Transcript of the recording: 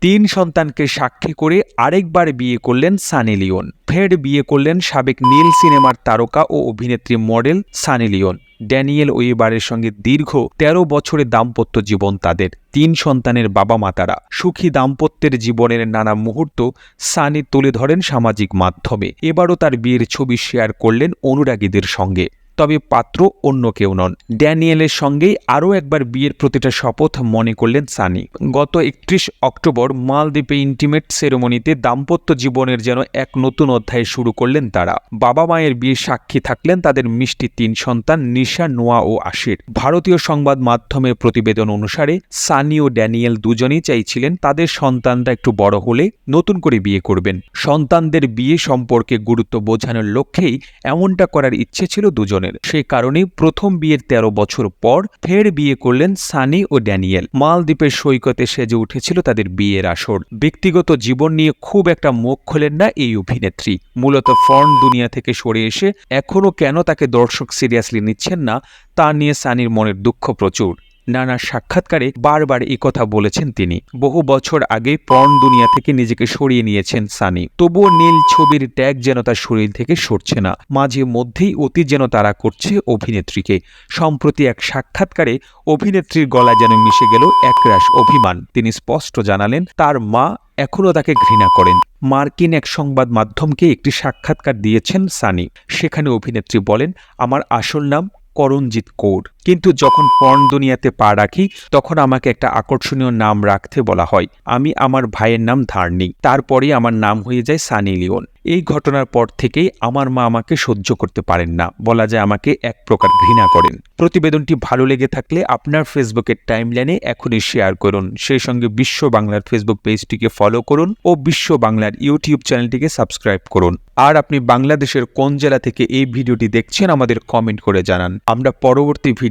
তিন সন্তানকে সাক্ষী করে আরেকবার বিয়ে করলেন সানি লিওন। ফের বিয়ে করলেন সাবেক নীল সিনেমার তারকা ও অভিনেত্রী মডেল সানি লিওন। ড্যানিয়েল ওয়েবারের সঙ্গে দীর্ঘ ১৩ বছরের দাম্পত্য জীবন তাদের, তিন সন্তানের বাবা মাতারা সুখী দাম্পত্যের জীবনের নানা মুহূর্ত সানি তুলে ধরেন সামাজিক মাধ্যমে। এবারও তার বিয়ের ছবি শেয়ার করলেন অনুরাগীদের সঙ্গে। তবে পাত্র অন্য কেউ নন। ড্যানিয়েলের সঙ্গেই আরও একবার বিয়ের প্রতিটা শপথ মনে করলেন সানি। গত একত্রিশ অক্টোবর মালদ্বীপে ইন্টিমেট সেরেমনিতে দাম্পত্য জীবনের যেন এক নতুন অধ্যায় শুরু করলেন তারা। বাবা মায়ের বিয়ে সাক্ষী থাকলেন তাদের মিষ্টি তিন সন্তান নিশা, নোয়া ও আশির। ভারতীয় সংবাদ মাধ্যমের প্রতিবেদন অনুসারে সানি ও ড্যানিয়েল দুজনেই চাইছিলেন তাদের সন্তানরা একটু বড় হলে নতুন করে বিয়ে করবেন। সন্তানদের বিয়ে সম্পর্কে গুরুত্ব বোঝানোর লক্ষ্যেই এমনটা করার ইচ্ছে ছিল দুজনের। সেই কারণেই প্রথম বিয়ের ১৩ বছর পর ফের বিয়ে করলেন সানি ও ড্যানিয়েল। মালদ্বীপের সৈকতে সেজে উঠেছিল তাদের বিয়ের আসর। ব্যক্তিগত জীবন নিয়ে খুব একটা মুখ খোলেন না এই অভিনেত্রী। মূলত ফর্ন দুনিয়া থেকে সরে এসে এখনও কেন তাকে দর্শক সিরিয়াসলি নিচ্ছেন না, তা নিয়ে সানির মনের দুঃখ প্রচুর। নানা সাক্ষাৎকারে বারবার এই কথা বলেছেন তিনি। বহু বছর আগে পর্ন দুনিয়া থেকে নিজেকে সরিয়ে নিয়েছেন সানি। তবুও নীল ছবির ট্যাগ যেন তার শরীর থেকে সরছে না। মাঝে মধ্যেই অতি যেন তারা করছে অভিনেত্রীকে। সম্প্রতি এক সাক্ষাৎকারে অভিনেত্রীর গলায় যেন মিশে গেল একরাশ অভিমান। তিনি স্পষ্ট জানালেন, তার মা এখনও তাকে ঘৃণা করেন। মার্কিন এক সংবাদ মাধ্যমকে একটি সাক্ষাৎকার দিয়েছেন সানি। সেখানে অভিনেত্রী বলেন, আমার আসল নাম করণজিৎ কৌর। কিন্তু যখন পর্ন দুনিয়াতে পা রাখি, তখন আমাকে একটা আকর্ষণীয় নাম রাখতে বলা হয়। আমি আমার ভাইয়ের নাম ধার্নিক তারপরে আমার নাম হয়ে যায় সানি লিওন। এই ঘটনার পর থেকেই আমার মা আমাকে সহ্য করতে পারেন না। বলা যায় আমাকে এক প্রকার ঘৃণা করেন। প্রতিবেদনটি ভালো লেগে থাকলে আপনার ফেসবুকের টাইমলাইনে এখনই শেয়ার করুন। সেই সঙ্গে বিশ্ব বাংলার ফেসবুক পেজটিকে ফলো করুন ও বিশ্ব বাংলার ইউটিউব চ্যানেলটিকে সাবস্ক্রাইব করুন। আর আপনি বাংলাদেশের কোন জেলা থেকে এই ভিডিওটি দেখছেন আমাদের কমেন্ট করে জানান। আমরা পরবর্তী